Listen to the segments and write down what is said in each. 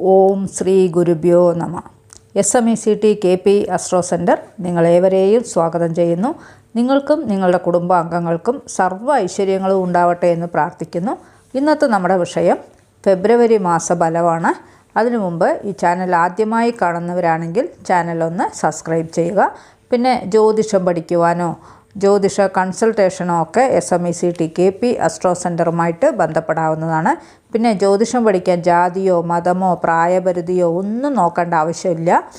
ഓം ശ്രീ ഗുരുഭ്യോ നമ. S M E C T K P astro centre നിങ്ങളേവരെയും സ്വാഗതം ചെയ്യുന്നു. നിങ്ങൾക്കും നിങ്ങളുടെ കുടുംബാംഗങ്ങൾക്കും സർവ ഐശ്വര്യങ്ങളും ഉണ്ടാവട്ടെ എന്ന് പ്രാർത്ഥിക്കുന്നു. ഇന്നത്തെ നമ്മുടെ വിഷയം ഫെബ്രുവരി മാസ ഫലമാണ് അതിനു മുമ്പ് ഈ ചാനൽ ആദ്യമായി കാണുന്നവരാണെങ്കിൽ ചാനൽ ഒന്ന് സബ്സ്ക്രൈബ് ചെയ്യുക. പിന്നെ ജ്യോതിഷം പഠിക്കുവാനോ ജ്യോതിഷ കൺസൾട്ടേഷനോ ഒക്കെ S M E C T K P astro സെന്ററുമായിട്ട് ബന്ധപ്പെടാവുന്നതാണ്. പിന്നെ ജ്യോതിഷം പഠിക്കാൻ ജാതിയോ മതമോ പ്രായപരിധിയോ ഒന്നും നോക്കേണ്ട ആവശ്യമില്ല.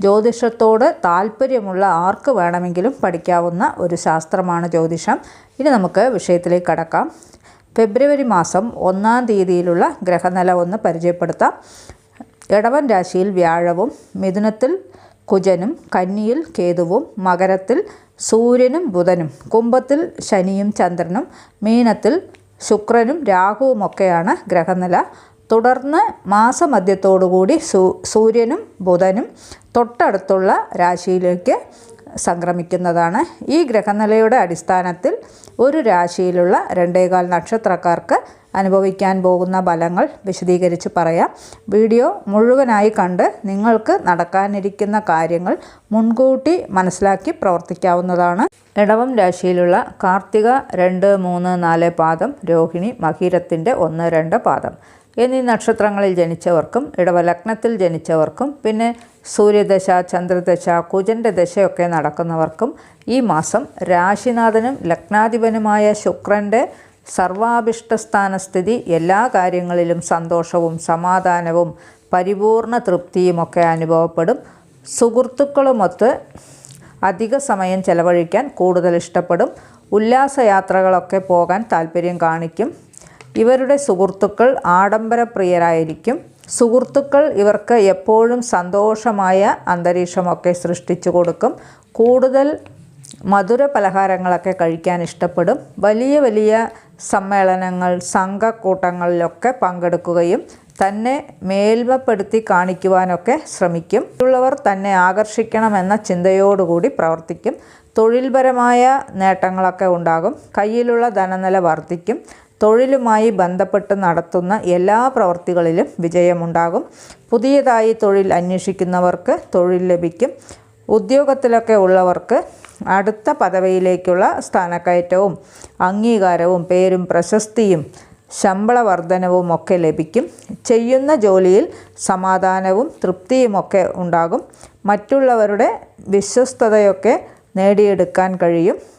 ജ്യോതിഷത്തോട് താല്പര്യമുള്ള ആർക്ക് വേണമെങ്കിലും പഠിക്കാവുന്ന ഒരു ശാസ്ത്രമാണ് ജ്യോതിഷം. ഇനി നമുക്ക് വിഷയത്തിലേക്ക് കടക്കാം. ഫെബ്രുവരി മാസം ഒന്നാം തീയതിയിലുള്ള ഗ്രഹനില ഒന്ന് പരിചയപ്പെടുത്താം. ഇടവൻ രാശിയിൽ വ്യാഴവും മിഥുനത്തിൽ കുജനും കന്നിയിൽ കേതുവും മകരത്തിൽ സൂര്യനും ബുധനും കുംഭത്തിൽ ശനിയും ചന്ദ്രനും മീനത്തിൽ ശുക്രനും രാഹുവുമൊക്കെയാണ് ഗ്രഹനില. തുടർന്ന് മാസമധ്യത്തോടുകൂടി സൂ സൂര്യനും ബുധനും തൊട്ടടുത്തുള്ള രാശിയിലേക്ക് സംക്രമിക്കുന്നതാണ്. ഈ ഗ്രഹനിലയുടെ അടിസ്ഥാനത്തിൽ ഒരു രാശിയിലുള്ള രണ്ടേകാൽ നക്ഷത്രക്കാർക്ക് അനുഭവിക്കാൻ പോകുന്ന ഫലങ്ങൾ വിശദീകരിച്ച് പറയാം. വീഡിയോ മുഴുവനായി കണ്ട് നിങ്ങൾക്ക് നടക്കാനിരിക്കുന്ന കാര്യങ്ങൾ മുൻകൂട്ടി മനസ്സിലാക്കി പ്രവർത്തിക്കാവുന്നതാണ്. ഇടവം രാശിയിലുള്ള കാർത്തിക രണ്ട് മൂന്ന് നാല് പാദം രോഹിണി മഹീരത്തിന്റെ ഒന്ന് രണ്ട് പാദം. എന്നീ നക്ഷത്രങ്ങളിൽ ജനിച്ചവർക്കും ഇടവലഗ്നത്തിൽ ജനിച്ചവർക്കും പിന്നെ സൂര്യദശ ചന്ദ്രദശ കുജന്റെ ദശയൊക്കെ നടക്കുന്നവർക്കും ഈ മാസം രാശിനാഥനും ലഗ്നാധിപനുമായ ശുക്രന്റെ സർവാഭിഷ്ടസ്ഥാനസ്ഥിതി എല്ലാ കാര്യങ്ങളിലും സന്തോഷവും സമാധാനവും പരിപൂർണ തൃപ്തിയുമൊക്കെ അനുഭവപ്പെടും. സുഹൃത്തുക്കളുമൊത്ത് അധിക സമയം ചെലവഴിക്കാൻ കൂടുതൽ ഇഷ്ടപ്പെടും. ഉല്ലാസയാത്രകളൊക്കെ പോകാൻ താല്പര്യം കാണിക്കും. ഇവരുടെ സുഹൃത്തുക്കൾ ആഡംബരപ്രിയരായിരിക്കും. സുഹൃത്തുക്കൾ ഇവർക്ക് എപ്പോഴും സന്തോഷമായ അന്തരീക്ഷമൊക്കെ സൃഷ്ടിച്ചു കൊടുക്കും. കൂടുതൽ മധുര പലഹാരങ്ങളൊക്കെ കഴിക്കാൻ ഇഷ്ടപ്പെടും. വലിയ വലിയ സമ്മേളനങ്ങൾ സംഘക്കൂട്ടങ്ങളിലൊക്കെ പങ്കെടുക്കുകയും തന്നെ മേൽമപ്പെടുത്തി കാണിക്കുവാനൊക്കെ ശ്രമിക്കും. മറ്റുള്ളവർ തന്നെ ആകർഷിക്കണമെന്ന ചിന്തയോടുകൂടി പ്രവർത്തിക്കും. തൊഴിൽപരമായ നേട്ടങ്ങളൊക്കെ ഉണ്ടാകും. കയ്യിലുള്ള ധനനില വർദ്ധിക്കും. തൊഴിലുമായി ബന്ധപ്പെട്ട് നടത്തുന്ന എല്ലാ പ്രവർത്തികളിലും വിജയമുണ്ടാകും. പുതിയതായി തൊഴിൽ അന്വേഷിക്കുന്നവർക്ക് തൊഴിൽ ലഭിക്കും. ഉദ്യോഗത്തിലൊക്കെ ഉള്ളവർക്ക് അടുത്ത പദവിയിലേക്കുള്ള സ്ഥാനക്കയറ്റവും അംഗീകാരവും പേരും പ്രശസ്തിയും ശമ്പള വർധനവും ഒക്കെ ലഭിക്കും. ചെയ്യുന്ന ജോലിയിൽ സമാധാനവും തൃപ്തിയുമൊക്കെ ഉണ്ടാകും. മറ്റുള്ളവരുടെ വിശ്വസ്തതയൊക്കെ നേടിയെടുക്കാൻ കഴിയും.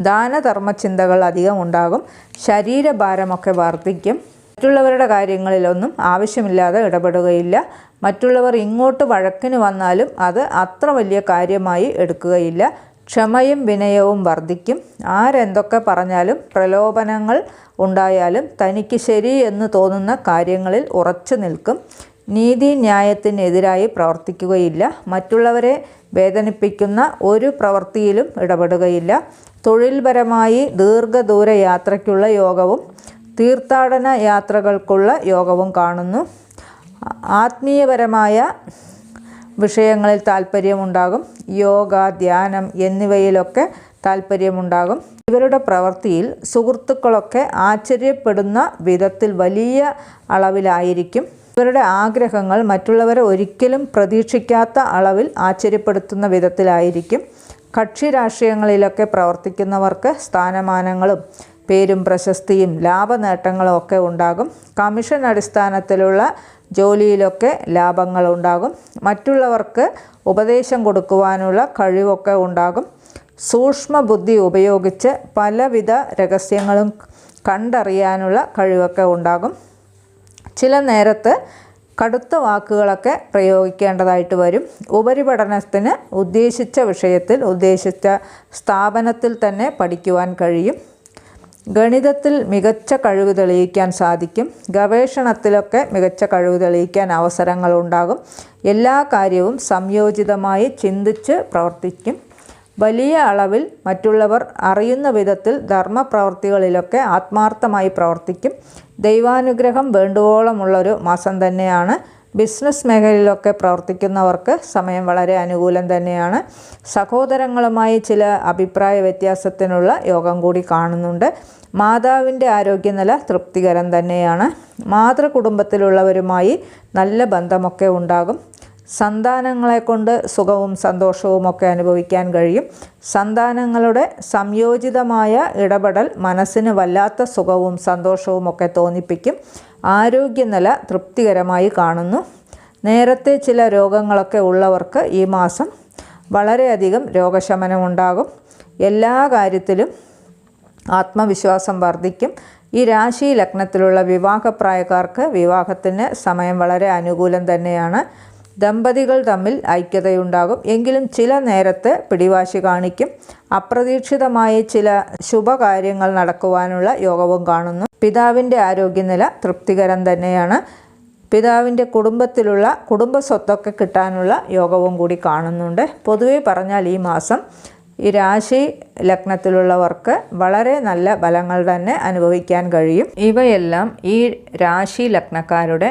ദാനധർമ്മ ചിന്തകൾ അധികം ഉണ്ടാകും ശരീരഭാരമൊക്കെ വർദ്ധിക്കും. മറ്റുള്ളവരുടെ കാര്യങ്ങളിലൊന്നും ആവശ്യമില്ലാതെ ഇടപെടുകയില്ല. മറ്റുള്ളവർ ഇങ്ങോട്ട് വഴക്കിന് വന്നാലും അത് അത്ര വലിയ കാര്യമായി എടുക്കുകയില്ല. ക്ഷമയും വിനയവും വർദ്ധിക്കും. ആരെന്തൊക്കെ പറഞ്ഞാലും പ്രലോഭനങ്ങൾ ഉണ്ടായാലും തനിക്ക് ശരി എന്ന് തോന്നുന്ന കാര്യങ്ങളിൽ ഉറച്ചു നിൽക്കും. നീതി ന്യായത്തിനെതിരായി പ്രവർത്തിക്കുകയില്ല. മറ്റുള്ളവരെ വേദനിപ്പിക്കുന്ന ഒരു പ്രവൃത്തിയിലും ഇടപെടുകയില്ല. തൊഴിൽപരമായി ദീർഘദൂര യാത്രയ്ക്കുള്ള യോഗവും തീർത്ഥാടന യാത്രകൾക്കുള്ള യോഗവും കാണുന്നു. ആത്മീയപരമായ വിഷയങ്ങളിൽ താല്പര്യമുണ്ടാകും യോഗ ധ്യാനം എന്നിവയിലൊക്കെ താല്പര്യമുണ്ടാകും ഇവരുടെ പ്രവൃത്തിയിൽ സുഹൃത്തുക്കളൊക്കെ ആശ്ചര്യപ്പെടുന്ന വിധത്തിൽ വലിയ അളവിലായിരിക്കും. ഇവരുടെ ആഗ്രഹങ്ങൾ മറ്റുള്ളവരെ ഒരിക്കലും പ്രതീക്ഷിക്കാത്ത അളവിൽ ആശ്ചര്യപ്പെടുത്തുന്ന വിധത്തിലായിരിക്കും. കക്ഷി രാഷ്ട്രീയങ്ങളിലൊക്കെ പ്രവർത്തിക്കുന്നവർക്ക് സ്ഥാനമാനങ്ങളും പേരും പ്രശസ്തിയും ലാഭനേട്ടങ്ങളും ഒക്കെ ഉണ്ടാകും. കമ്മീഷൻ അടിസ്ഥാനത്തിലുള്ള ജോലിയിലൊക്കെ ലാഭങ്ങൾ ഉണ്ടാകും. മറ്റുള്ളവർക്ക് ഉപദേശം കൊടുക്കുവാനുള്ള കഴിവൊക്കെ ഉണ്ടാകും. സൂക്ഷ്മ ബുദ്ധി ഉപയോഗിച്ച് പലവിധ രഹസ്യങ്ങളും കണ്ടറിയാനുള്ള കഴിവൊക്കെ ഉണ്ടാകും. ചില നേരത്ത് കടുത്ത വാക്കുകളൊക്കെ പ്രയോഗിക്കേണ്ടതായിട്ട് വരും. ഉപരിപഠനത്തിന് ഉദ്ദേശിച്ച വിഷയത്തിൽ ഉദ്ദേശിച്ച സ്ഥാപനത്തിൽ തന്നെ പഠിക്കുവാൻ കഴിയും. ഗണിതത്തിൽ മികച്ച കഴിവ് തെളിയിക്കാൻ സാധിക്കും. ഗവേഷണത്തിലൊക്കെ മികച്ച കഴിവ് തെളിയിക്കാൻ അവസരങ്ങളുണ്ടാകും എല്ലാ കാര്യവും സംയോജിതമായി ചിന്തിച്ച് പ്രവർത്തിക്കും. വലിയ അളവിൽ മറ്റുള്ളവർ അറിയുന്ന വിധത്തിൽ ധർമ്മപ്രവർത്തികളിലൊക്കെ ആത്മാർത്ഥമായി പ്രവർത്തിക്കും. ദൈവാനുഗ്രഹം വേണ്ടുവോളമുള്ളൊരു മാസം തന്നെയാണ്. ബിസിനസ് മേഖലയിലൊക്കെ പ്രവർത്തിക്കുന്നവർക്ക് സമയം വളരെ അനുകൂലം തന്നെയാണ്. സഹോദരങ്ങളുമായി ചില അഭിപ്രായ വ്യത്യാസത്തിനുള്ള യോഗം കൂടി കാണുന്നുണ്ട്. മാതാവിന്റെ ആരോഗ്യനില തൃപ്തികരം തന്നെയാണ്. മാതൃകുടുംബത്തിലുള്ളവരുമായി നല്ല ബന്ധമൊക്കെ ഉണ്ടാകും. സന്താനങ്ങളെ കൊണ്ട് സുഖവും സന്തോഷവും ഒക്കെ അനുഭവിക്കാൻ കഴിയും. സന്താനങ്ങളുടെ സംയോജിതമായ ഇടപെടൽ മനസ്സിന് വല്ലാത്ത സുഖവും സന്തോഷവും ഒക്കെ തോന്നിപ്പിക്കും. ആരോഗ്യനില തൃപ്തികരമായി കാണുന്നു. നേരത്തെ ചില രോഗങ്ങളൊക്കെ ഉള്ളവർക്ക് ഈ മാസം വളരെയധികം രോഗശമനം ഉണ്ടാകും. എല്ലാ കാര്യത്തിലും ആത്മവിശ്വാസം വർദ്ധിക്കും. ഈ രാശി ലഗ്നത്തിലുള്ള വിവാഹപ്രായക്കാർക്ക് വിവാഹത്തിന് സമയം വളരെ അനുകൂലം തന്നെയാണ്. ദമ്പതികൾ തമ്മിൽ ഐക്യതയുണ്ടാകും. എങ്കിലും ചില നേരത്ത് പിടിവാശി കാണിക്കും. അപ്രതീക്ഷിതമായ ചില ശുഭകാര്യങ്ങൾ നടക്കുവാനുള്ള യോഗവും കാണുന്നു. പിതാവിന്റെ ആരോഗ്യനില തൃപ്തികരം തന്നെയാണ്. പിതാവിന്റെ കുടുംബത്തിലുള്ള കുടുംബ സ്വത്തൊക്കെ കിട്ടാനുള്ള യോഗവും കൂടി കാണുന്നുണ്ട്. പൊതുവേ പറഞ്ഞാൽ ഈ മാസം ഈ രാശി ലഗ്നത്തിലുള്ളവർക്ക് വളരെ നല്ല ഫലങ്ങൾ തന്നെ അനുഭവിക്കാൻ കഴിയും. ഇവയെല്ലാം ഈ രാശി ലഗ്നക്കാരുടെ